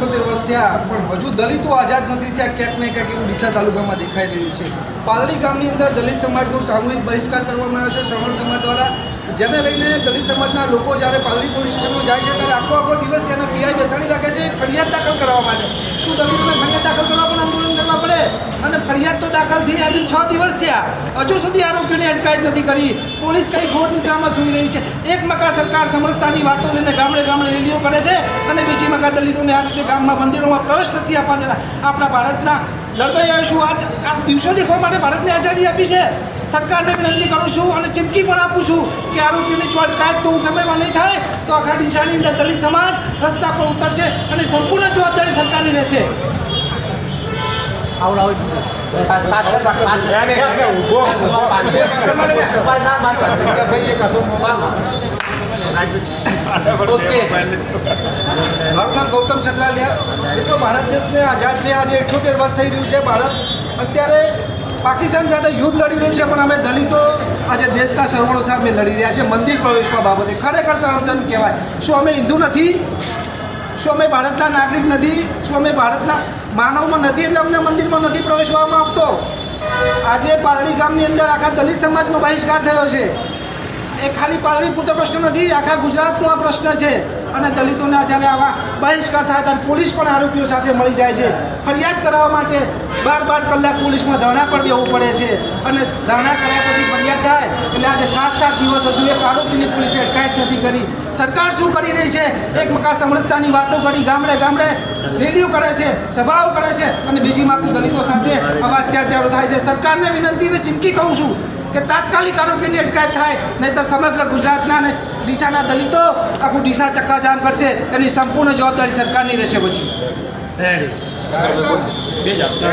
પંચોતેર વર્ષ થયા, પણ હજુ દલિતો આઝાદ નથી થયા. ક્યાંક ને ક્યાંક એવું ડીસા તાલુકામાં દેખાઈ રહ્યું છે. પાલડી ગામની અંદર દલિત સમાજનો સામૂહિક બહિષ્કાર કરવામાં આવ્યો છે. શ્રવણ સમાજ દ્વારા જેને લઈને દલિત સમાજના લોકો જ્યારે પાલડી પોલીસ સ્ટેશનમાં જાય છે, ત્યારે આખો આખો દિવસ તેને પીઆઈ બેસાડી રાખે છે ફરિયાદ દાખલ કરવા માટે. શું દલિતોને ફરિયાદ દાખલ કરવા પણ આંદોલન કરવા પડે? અને ફરિયાદ તો દાખલ થઈ, આજે છ દિવસ થયા. હજુ સુધી આરોપીઓની અટકાયત નથી કરી. પોલીસ કઈ ઘોર નિદ્રામાં સૂઈ રહી છે? એક મકા સરકાર સમરસતાની વાતો લઈને ગામડે ગામડે રેલીઓ કરે છે. અને બીજી મકા દલિતોને આ રીતે ગામમાં મંદિરોમાં પ્રવેશ નથી આપવા દેતા. આપણા ભારતના લડવાઈ આવીશું આ આ દિવસો દેખવા માટે ભારતને આઝાદી આપી છે? સરકારને વિનંતી કરું છું અને ચીમકી પણ આપું છું કે આરોપીઓની જો અટકાયત તો સમયમાં નહીં થાય, તો આખા દિશાની અંદર દલિત સમાજ રસ્તા પર ઉતરશે અને સંપૂર્ણ જવાબદારી સરકારની રહેશે. મારું નામ ગૌતમ છત્રાલિયા. મિત્રો, ભારત દેશને આઝાદ થયા આજે અઠ્યોતેર વર્ષ થઈ રહ્યું છે. ભારત અત્યારે પાકિસ્તાન સાથે યુદ્ધ લડી રહ્યું છે, પણ અમે દલિતો આજે દેશના સર્વણો સામે લડી રહ્યા છે મંદિર પ્રવેશવા બાબતે ખરેખર શરમજનક કહેવાય. શું અમે હિન્દુ નથી? શું અમે ભારતના નાગરિક નથી? શું અમે ભારતના માનવમાં નથી એટલે અમને મંદિરમાં નથી પ્રવેશવામાં આવતો. આજે પાલડી ગામની અંદર આખા દલિત સમાજનો બહિષ્કાર થયો છે. એ ખાલી પાલડી પૂરતો પ્રશ્ન નથી આખા ગુજરાતનો આ પ્રશ્ન છે. અને દલિતોના જ્યારે આવા બહિષ્કાર થાય, ત્યારે પોલીસ પણ આરોપીઓ સાથે મળી જાય છે. ફરિયાદ કરાવવા માટે બાર બાર કલાક પોલીસમાં ધરણા પર બેવું પડે છે. અને ધરણા કર્યા પછી ફરિયાદ થાય, એટલે આજે સાત સાત દિવસ હજુ એક આરોપીની પોલીસે અટકાયત નથી કરી. સરકાર શું કરી રહી છે? એક મકા સમરસતાની વાતો કરી, ગામડે ગામડે રેલીઓ કરે છે, સભાઓ કરે છે, અને બીજી માખું દલિતો સાથે આવા અત્યાચારો થાય છે. સરકારને વિનંતી અને ચીમકી કહું છું કે તાત્કાલિક આરોપીની અટકાયત થાય નહીં તો સમગ્ર ગુજરાતના અને ડીસાના દલિતો આખું ડીસા ચક્કાજામ કરશે. એની સંપૂર્ણ જવાબદારી સરકારની રહેશે પછી. રેડી જે જ આપશે